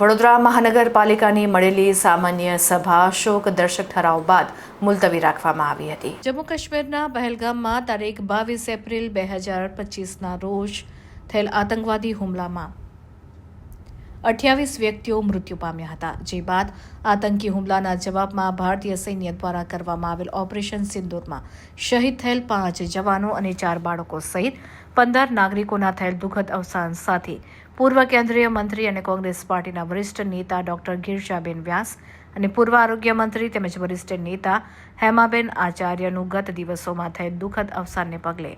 વડોદરા મહાનગરપાલિકાની મળેલી સામાન્ય સભા શોક દર્શક ઠરાવ બાદ મુલતવી રાખવામાં આવી હતી. જમ્મુ કાશ્મીરના પહેલગામમાં તારીખ બાવીસ એપ્રિલ બે હજાર પચીસના રોજ થયેલ આતંકવાદી હુમલામાં અઠ્યાવીસ વ્યક્તિઓ મૃત્યુ પામ્યા હતા. જે બાદ આતંકી હુમલાના જવાબમાં ભારતીય સૈન્ય દ્વારા કરવામાં આવેલ ઓપરેશન સિંદુરમાં શહીદ થયેલ પાંચ જવાનો અને ચાર બાળકો સહિત પંદર નાગરિકોના થયેલ દુઃખદ અવસાન સાથે પૂર્વ કેન્દ્રીય મંત્રી અને કોંગ્રેસ પાર્ટીના વરિષ્ઠ નેતા ડોક્ટર ગિરજાબેન વ્યાસ અને પૂર્વ આરોગ્ય મંત્રી તેમજ વરિષ્ઠ નેતા હેમાબેન આચાર્યનું ગત દિવસોમાં થયેલ દુઃખદ અવસાનને પગલે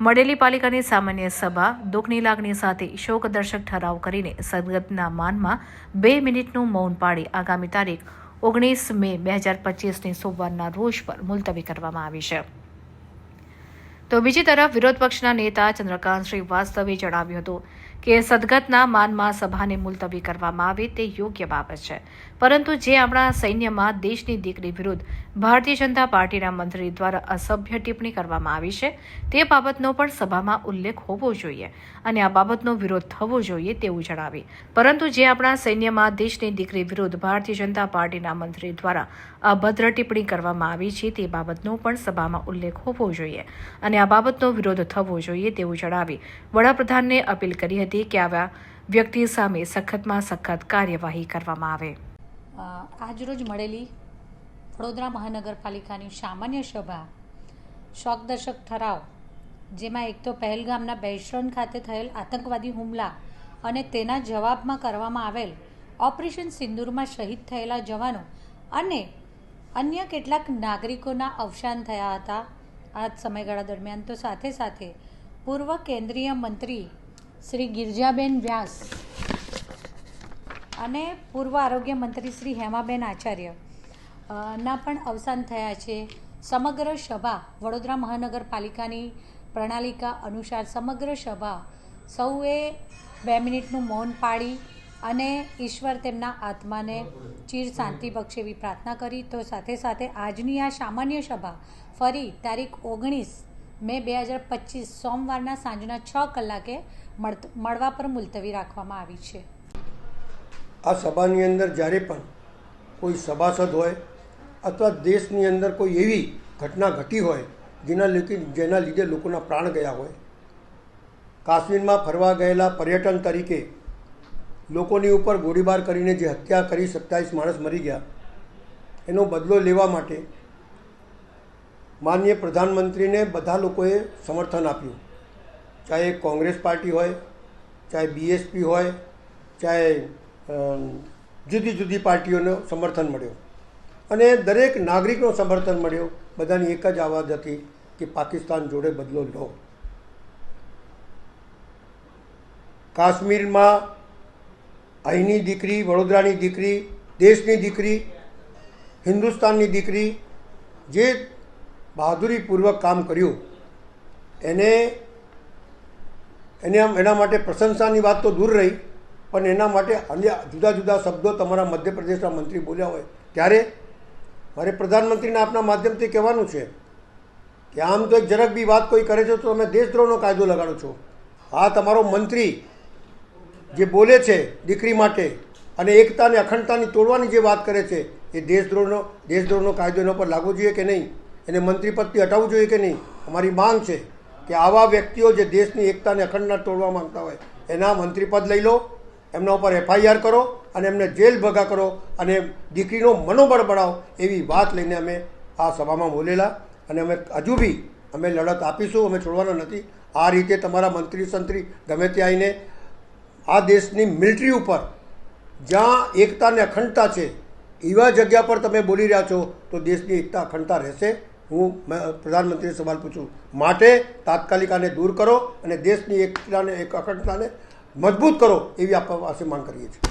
મળેલી પાલિકાની સામાન્ય સભા દુઃખની લાગણી સાથે શોકદર્શક ઠરાવ કરીને સદગતના માનમાં બે મિનિટનું મૌન પાડી આગામી તારીખ ઓગણીસ મે બે હજાર પચીસની સોમવારના રોજ પર મુલતવી કરવામાં આવી છે. તો બીજી તરફ વિરોધ પક્ષના નેતા ચંદ્રકાંત શ્રીવાસ્તવે જણાવ્યું હતું કે સદગતના માનમાં સભાને મુલતવી કરવામાં આવે તે યોગ્ય બાબત છે. પરંતુ જે આપણા સૈન્યમાં દેશની દીકરી વિરુદ્ધ ભારતીય જનતા પાર્ટીના મંત્રી દ્વારા અસભ્ય ટિપ્પણી કરવામાં આવી છે, તે બાબતનો પણ સભામાં ઉલ્લેખ હોવો જોઈએ અને આ બાબતનો વિરોધ થવો જોઈએ તેવું જણાવી. પરંતુ જે આપણા સૈન્યમાં દેશની દીકરી વિરુદ્ધ ભારતીય જનતા પાર્ટીના મંત્રી દ્વારા અભદ્ર ટિપ્પણી કરવામાં આવી છે, તે બાબતનો પણ સભામાં ઉલ્લેખ હોવો જોઈએ અને આ બાબતનો વિરોધ થવો જોઈએ તેવું જણાવી વડાપ્રધાનને અપીલ કરી હતી કે આવા વ્યક્તિ સામે સખતમાં સખત કાર્યવાહી કરવામાં આવે. આજરોજ મળેલી વડોદરા મહાનગરપાલિકાની સામાન્ય સભા, શોકદર્શક ઠરાવ, જેમાં એક તો પહેલગામના બૈશ્રન ખાતે થયેલ આતંકવાદી હુમલા અને તેના જવાબમાં કરવામાં આવેલ ઓપરેશન સિંદૂરમાં શહીદ થયેલા જવાનો અને અન્ય કેટલાક નાગરિકોના અવસાન થયા હતા. આ સમયગાળા દરમિયાન તો સાથે સાથે પૂર્વ કેન્દ્રીય મંત્રી શ્રી ગિરજાબેન વ્યાસ અને પૂર્વ આરોગ્ય મંત્રી શ્રી હેમાબેન આચાર્ય ના પણ અવસાન થયા છે. સમગ્ર સભા વડોદરા મહાનગરપાલિકાની પ્રણાલિકા અનુસાર સમગ્ર સભા સૌએ બે મિનિટનું મૌન પાળી અને ઈશ્વર તેમના આત્માને ચીર શાંતિ બક્ષે એવી પ્રાર્થના કરી. તો સાથે સાથે આજની આ સામાન્ય સભા ફરી તારીખ ઓગણીસ મે બે હજાર પચીસ સોમવારના સાંજના છ કલાકે મળવા પર મુલતવી રાખવામાં આવી છે. આ સભાની અંદર જ્યારે પણ કોઈ સભાસદ હોય અથવા દેશની અંદર કોઈ એવી ઘટના ઘટી હોય જેના લીધે જેના લીધે લોકોના પ્રાણ ગયા હોય, કાશ્મીરમાં ફરવા ગયેલા પર્યટન તરીકે લોકોની ઉપર ગોળીબાર કરીને જે હત્યા કરી સત્તાવીસ માણસ મરી ગયા, એનો બદલો લેવા માટે માનનીય પ્રધાનમંત્રીને બધા લોકોએ સમર્થન આપ્યું. ચાહે કોંગ્રેસ પાર્ટી હોય, ચાહે બીએસપી હોય, ચાહે જુદી જુદી પાર્ટીઓનું સમર્થન મળ્યો. અને દરેક નાગરિકનો સમર્થન મળ્યો. બધાની એક જ આવાજ હતી કે પાકિસ્તાન જોડે બદલો લો. કાશ્મીરમાં અહીંની દીકરી, વડોદરાની દીકરી, દેશની દીકરી, હિન્દુસ્તાનની દીકરી જે બહાદુરીપૂર્વક કામ કર્યું, એને એને એના માટે પ્રશંસાની વાત તો દૂર રહી. પણ એના માટે અન્ય જુદા જુદા શબ્દો તમારા મધ્યપ્રદેશના મંત્રી બોલ્યા હોય. ત્યારે મારે પ્રધાનમંત્રીને આપના માધ્યમથી કહેવાનું છે કે આમ તો એક જરાક બી વાત કોઈ કરે છે તો તમે દેશદ્રોહનો કાયદો લગાડો છો. આ તમારો મંત્રી જે બોલે છે દીકરી માટે અને એકતા અને અખંડતાની તોડવાની જે વાત કરે છે, એ દેશદ્રોહનો દેશદ્રોહનો કાયદો એના પર લાગવો જોઈએ કે નહીં? એને મંત્રી પદથી હટાવવું જોઈએ કે નહીં? અમારી માંગ છે કે આવા વ્યક્તિઓ જે દેશની એકતાને અખંડતા તોડવા માંગતા હોય, એના મંત્રી પદ લઈ લો. એમના ઉપર એફઆઈઆર કરો અને એમને જેલ ભગા કરો અને દીકરીનો મનોબળ બનાવો એવી વાત લઈને અમે આ સભામાં બોલેલા અને અમે હજુ બી અમે લડત આપીશું, અમે છોડવાના નથી. આ રીતે તમારા મંત્રી સંત્રી ગમે ત્યાં આવીને આ દેશની મિલિટરી ઉપર જ્યાં એકતા અને અખંડતા છે, એવા જગ્યા પર તમે બોલી રહ્યા છો, તો દેશની એકતા, અખંડતા રહેશે. હું પ્રધાનમંત્રીને સવાલ પૂછું. માટે તાત્કાલિક આને દૂર કરો અને દેશની એકતાને, એક અખંડતાને મજબૂત કરો એવી આપવા પાસે માંગ કરીએ છીએ.